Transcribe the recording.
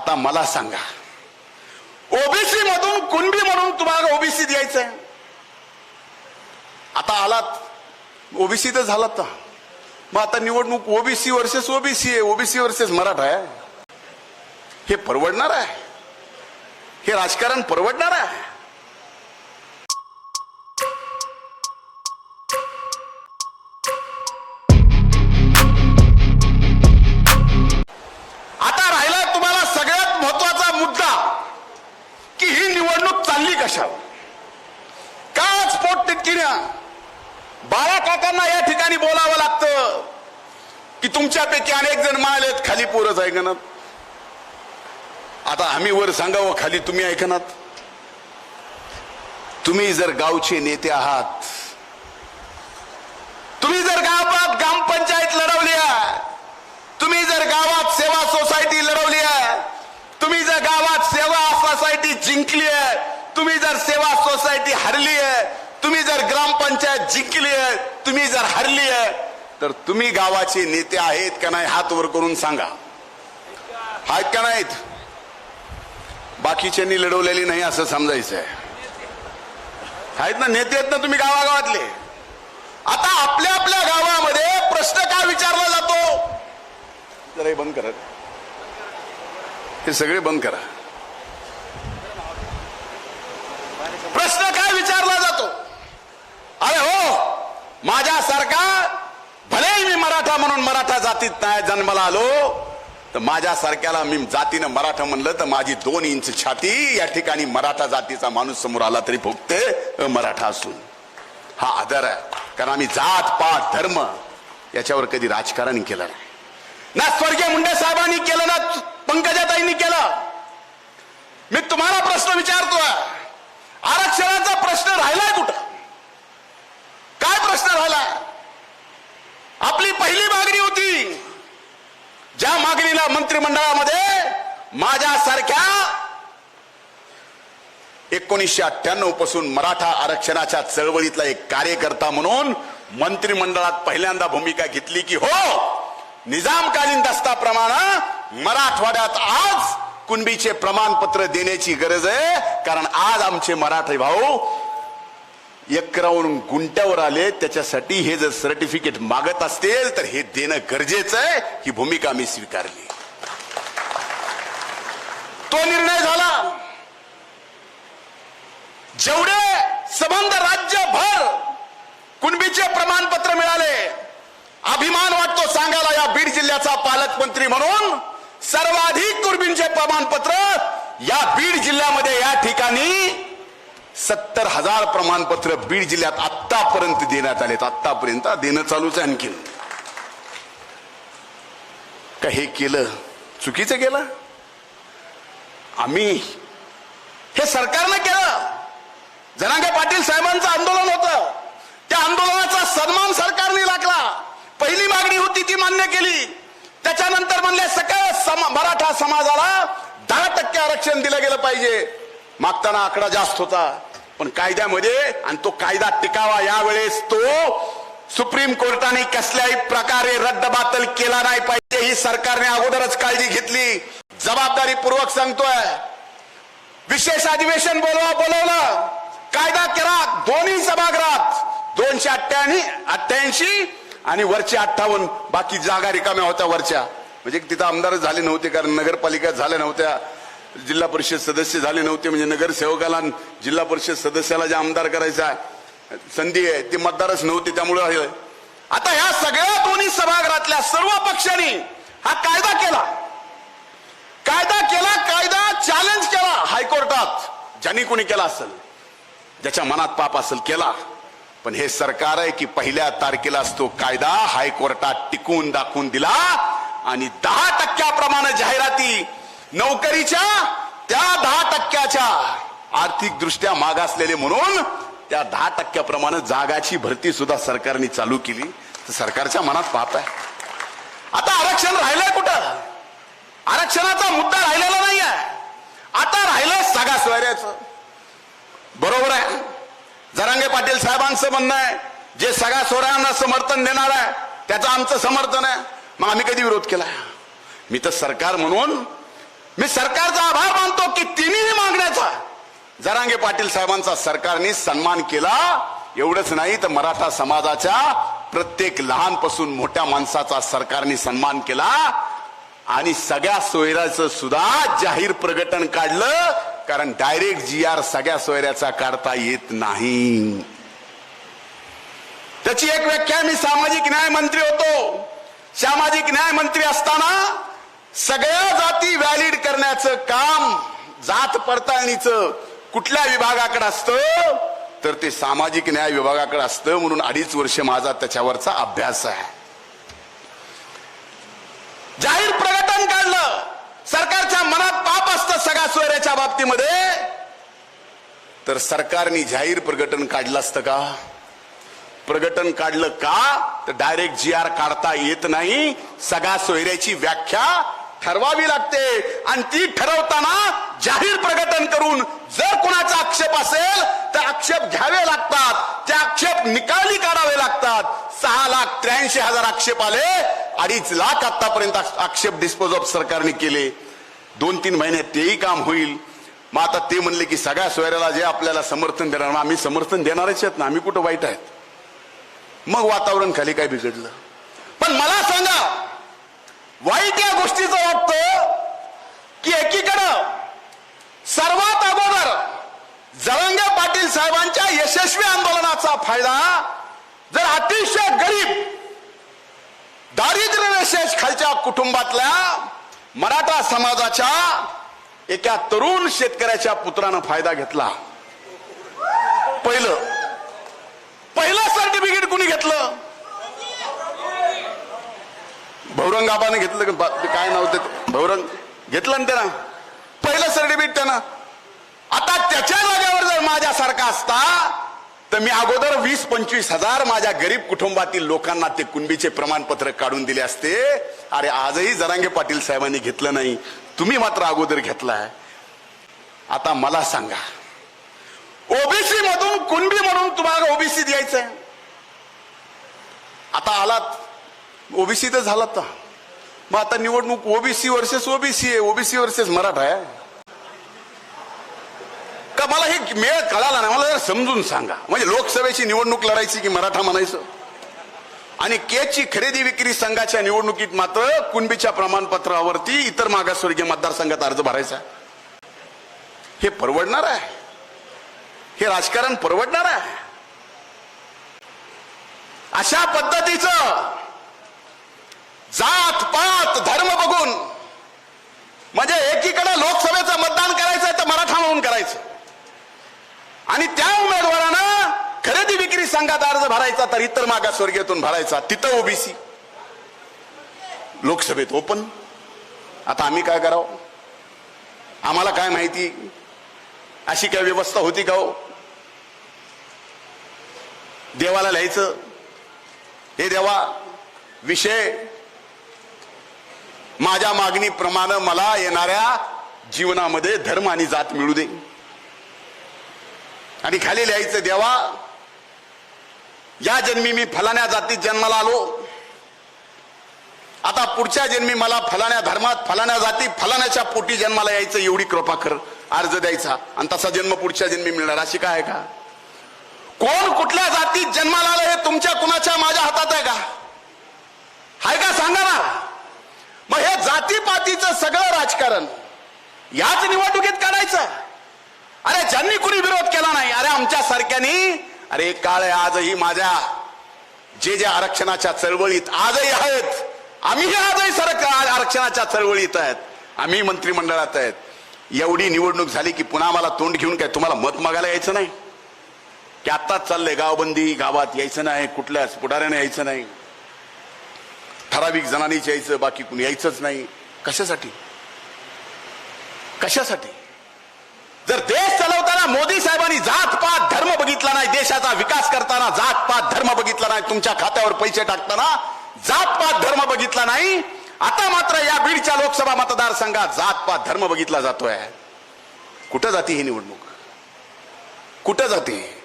आता मला सांगा. ओबीसी मधून कुणबी म्हणून तुम्हाला ओबीसी द्यायचंय? आता आलात. ओबीसी तर झालात ना. मग आता निवडणूक ओबीसी वर्सेस ओबीसी आहे. ओबीसी वर्सेस मराठा आहे. हे परवडणार आहे. हे राजकारण परवडणार आहे. स्फोट बाळा काकांना या ठिकाणी बोलावं लागतं की तुमच्यापैकी अनेक जण मालेत खाली पोरच ऐकनात आता आम्ही वर सांगावं खाली तुम्ही ऐकनात तुम्ही जर गावचे नेते आहात तुम्ही जर गावात ग्रामपंचायत लढवली तुम्ही जर गावात सेवा सोसायटी लढवली आहे तुम्ही जर गावात सेवा सोसायटी जिंकली आहे तुम्ही जर सेवा सोसायटी हरली आहे तुम्ही जर ग्रामपंचायत जिंकली आहे तुम्ही जर हरली आहे तर तुम्ही गावाचे नेते आहेत का नाही हात वर करून सांगा. आहेत का नाहीत? बाकीच्यांनी लढवलेली नाही असं समजायचं आहे. आहेत ना नेते आहेत ना तुम्ही गावागावातले. आता आपल्या आपल्या गावामध्ये प्रश्न का विचारला जातो? जरा हे बंद करा. हे सगळे बंद करा. प्रश्न काय विचारला जातो अरे हो माझ्यासारखा भलेही मी मराठा मराठा जातीत नाही जन्माला आलो. तर माझ्यासारख्याला मी जातीनं मराठा म्हणलं तर माझी दोन इंच छाती या ठिकाणी मराठा जातीचा माणूस समोर आला तरी भोगते मराठा असून. हा आदर आहे. कारण आम्ही जात पात धर्म याच्यावर कधी राजकारण केलं नाही. ना स्वर्गीय मुंडे साहेबांनी केलं ना पंकजाताईंनी केलं. मी तुम्हाला प्रश्न विचारतोय. आरक्षणाचा प्रश्न राहिलाय कुठं? काय प्रश्न राहिलाय आपली पहिली मागणी होती ज्या मागणीला मंत्रिमंडळामध्ये माझ्यासारख्या एकोणीसशे अठ्ठ्याण्णवपासून मराठा आरक्षणाच्या चळवळीतला एक कार्यकर्ता म्हणून मंत्रिमंडळात पहिल्यांदा भूमिका घेतली की हो निजामकालीन दस्ताप्रमाणे मराठवाड्यात आज कुणबीचे प्रमाणपत्र देण्याची गरज आहे. कारण आज आमचे मराठी भाऊ एकरावरून गुंट्यावर आले त्याच्यासाठी हे जर सर्टिफिकेट मागत असतील तर हे देणं गरजेचं आहे. ही भूमिका मी स्वीकारली. तो निर्णय झाला. जेवढे संबंध राज्यभर कुणबीचे प्रमाणपत्र मिळाले अभिमान वाटतो सांगायला या बीड जिल्ह्याचा पालकमंत्री म्हणून. सर्वाधिक कुणबींचे प्रमाणपत्र या बीड जिल्ह्यामध्ये या ठिकाणी सत्तर हजार प्रमाणपत्र बीड जिल्ह्यात आतापर्यंत देण्यात आलेत. आतापर्यंत देणं चालूच आहे आणखीन. का हे केलं चुकीचं केलं? आम्ही हे सरकारनं केलं. जनांगे पाटील साहेबांचं आंदोलन होतं. त्या आंदोलनाचा सन्मान सरकारने लागला पहिली मागणी होती ती मान्य केली. त्याच्यानंतर म्हणले सगळ्या समा मराठा समाजाला दहा टक्के आरक्षण दिलं गेलं पाहिजे. मागताना आकडा जास्त होता पण कायद्यामध्ये आणि तो कायदा टिकावा यावेळेस तो सुप्रीम कोर्टाने कसल्याही प्रकारे रद्दबातल केला नाही पाहिजे ही सरकारने अगोदरच काळजी घेतली. जबाबदारीपूर्वक सांगतोय. विशेष अधिवेशन बोलवा बोलवलं. कायदा केला दोन्ही सभागृहात. दोनशे अठ्ठ्याऐंशी अठ्ठ्याऐंशी आणि वरचे अठ्ठावन्न. बाकी जागा रिकाम्या होत्या वरच्या. म्हणजे तिथं आमदारच झाले नव्हते कारण नगरपालिका झाल्या नव्हत्या. जिल्हा परिषद सदस्य झाले नव्हते म्हणजे नगरसेवकाला जिल्हा परिषद सदस्याला जे आमदार करायचा संधी आहे ते मतदारच नव्हते त्यामुळे आता ह्या सगळ्या दोन्ही सभागृहातल्या सर्व पक्षांनी हा कायदा केला. कायदा केला कायदा चॅलेंज केला हायकोर्टात. ज्यांनी कोणी केला असेल ज्याच्या मनात पाप असेल केला. पण हे सरकार आहे की पहिल्या तारखेला तो कायदा हायकोर्टात टिकून दाखवून दिला आणि दहा टक्क्याप्रमाणे जाहिराती नोकरीच्या त्या दहा टक्क्याच्या आर्थिक दृष्ट्या मागासलेले म्हणून त्या दहा टक्क्याप्रमाणे जागाची भरती सुद्धा सरकारने चालू केली. तर सरकारच्या मनात पाप आहे. आता आरक्षण राहिलंय कुठं? आरक्षणाचा मुद्दा राहिलेला नाही आहे आता राहिलंय सगळ्या सोयऱ्याचं. बरोबर आहे. जरांगे पाटील साहेबांचं म्हणणं आहे जे सगळ्या सोहऱ्यांना समर्थन देणार आहे त्याचं आमचं समर्थन आहे. मग आम्ही कधी विरोध केला? मी तर सरकार म्हणून मी सरकारचा आभार मानतो की तिन्ही मागण्याचा. जरांगे पाटील साहेबांचा सरकारने सन्मान केला. एवढंच नाही तर मराठा समाजाच्या प्रत्येक लहानपासून मोठ्या माणसाचा सरकारने सन्मान केला. आणि सगळ्या सोयऱ्याचं सुद्धा जाहीर प्रकटन काढलं कारण डायरेक्ट जी आर सगळ्या सोयऱ्याचा काढता येत नाही. त्याची एक व्याख्या मी सामाजिक न्याय मंत्री होतो. सामाजिक न्याय मंत्री असताना सगळ्या जाती व्हॅलिड करण्याचं काम जात पडताळणीचं कुठल्या विभागाकडे असतं? तर ते सामाजिक न्याय विभागाकडे असतं म्हणून अडीच वर्ष माझा त्याच्यावरचा अभ्यास आहे. जाहीर प्रकटन काढलं. सरकारच्या मनात पाप असतं सगळ्या सोयऱ्याच्या बाबतीमध्ये. तर सरकारने जाहीर प्रकटन काढलं असतं का? प्रगटन काढलं का? तर डायरेक्ट जी आर काढता येत नाही. सगळ्या सोयऱ्याची व्याख्या ठरवावी लागते. आणि ती ठरवताना जाहीर प्रकटन करून जर कोणाचा आक्षेप असेल तर आक्षेप घ्यावे लागतात. ते आक्षेप निकाली काढावे लागतात. सहा लाख त्र्याऐंशी हजार आक्षेप आले. अडीच लाख आतापर्यंत आक्षेप डिस्पोज ऑफ सरकारने केले. दोन तीन महिन्यात तेही काम होईल. मग आता ते म्हणले की सगळ्या सोयऱ्याला जे आपल्याला समर्थन देणार आम्ही समर्थन देणारच आहेत ना. आम्ही कुठं वाईट आहेत? मग वातावरण खाली काय बिघडलं? पण मला सांगा वाईट या वाटतं की एकीकडं सर्वात अगोदर जळंगे पाटील साहेबांच्या यशस्वी आंदोलनाचा फायदा जर अतिशय गरीब दारिद्र्य रेषेश खालच्या कुटुंबातल्या मराठा समाजाच्या एका तरुण शेतकऱ्याच्या पुत्रानं फायदा घेतला. पहिलं. पहिलं सर्टिफिकेट कुणी घेतलं? भौरंगाबाने घेतलं का? काय नव्हतं भौरंग घेतलं ना त्यानं? पहिलं सर्टिफिकेट त्यानं. आता त्याच्या जागेवर जर माझ्यासारखा असता तर मी अगोदर वीस पंचवीस हजार माझ्या गरीब कुटुंबातील लोकांना ते कुणबीचे प्रमाणपत्र काढून दिले असते. अरे आजही जरांगे पाटील साहेबांनी घेतलं नाही. तुम्ही मात्र अगोदर घेतलाय. आता मला सांगा. ओबीसी मधून कुणबी म्हणून तुम्हाला ओबीसी द्यायचंय? आता आलात. ओबीसी तर झालात आता मग आता निवडणूक ओबीसी वर्सेस ओबीसी आहे ओबीसी वर्सेस मराठा आहे. का मला हे मेळ कळाला नाही मला जरा समजून सांगा. म्हणजे लोकसभेची निवडणूक लढायची की मराठा म्हणायचं? आणि केची खरेदी विक्री संघाच्या निवडणुकीत मात्र कुणबीच्या प्रमाणपत्रावरती इतर मागासवर्गीय मतदारसंघात अर्ज भरायचा हे परवडणार आहे. हे राजकारण परवडणार आहे. अशा पद्धतीचं जात पात धर्म बघून. म्हणजे एकीकडे लोकसभेचं मतदान करायचंय तर मराठा म्हणून करायचं. आणि त्या उमेदवारानं खरेदी विक्री संघात अर्ज भरायचा तर इतर मागासवर्गीयातून भरायचा. तिथं ओबीसी लोकसभेत ओपन आता आम्ही काय करावं? आम्हाला काय माहिती? अशी काय व्यवस्था होती का हो? देवाला लिहायचं. हे देवा विषय माझ्या मागणीप्रमाणे मला येणाऱ्या जीवनामध्ये धर्म आणि जात मिळू दे. आणि खाली लिहायचं देवा या जन्मी मी फलाण्या जातीत जन्माला आलो. आता पुढच्या जन्मी मला फलाण्या धर्मात फलाण्या जाती फलाण्याच्या पोटी जन्माला यायचं एवढी कृपा कर अर्ज द्यायचा. आणि तसा जन्म पुढच्या जन्मी मिळणार अशी काय आहे का? कोण कुठल्या जातीत जन्माला आलं हे तुमच्या कुणाच्या माझ्या हातात आहे का? हाय का? सांगा ना. जातीचं सगळं राजकारण. याच निवडणुकीत काढायचं. अरे ज्यांनी कुणी विरोध केला नाही अरे आमच्या सारख्यानी अरे काळ आजही माझ्या जे जे आरक्षणाच्या चळवळीत आजही आहेत आम्हीही आजही सरकार आरक्षणाच्या चळवळीत आहेत आम्ही मंत्रिमंडळात आहेत. एवढी निवडणूक झाली की पुन्हा मला तोंड घेऊन काय तुम्हाला मत मागायला यायचं नाही? की आत्ताच चाललंय गावबंदी गावात यायचं नाही कुठल्याच पुढाऱ्याने यायचं नाही. ठराविक जणांनीच यायचं बाकी कुणी यायचंच नाही. कशासाठी? कशासाठी? जर देश चालवताना मोदी साहेबांनी जात पात धर्म बघितला नाही देशाचा विकास करताना जात पात धर्म बघितला नाही तुमच्या खात्यावर पैसे टाकताना जात पात धर्म बघितला नाही आता मात्र या बीडच्या लोकसभा मतदारसंघात जात पात धर्म बघितला जातोय. कुठं जाते ही निवडणूक? कुठं जाते?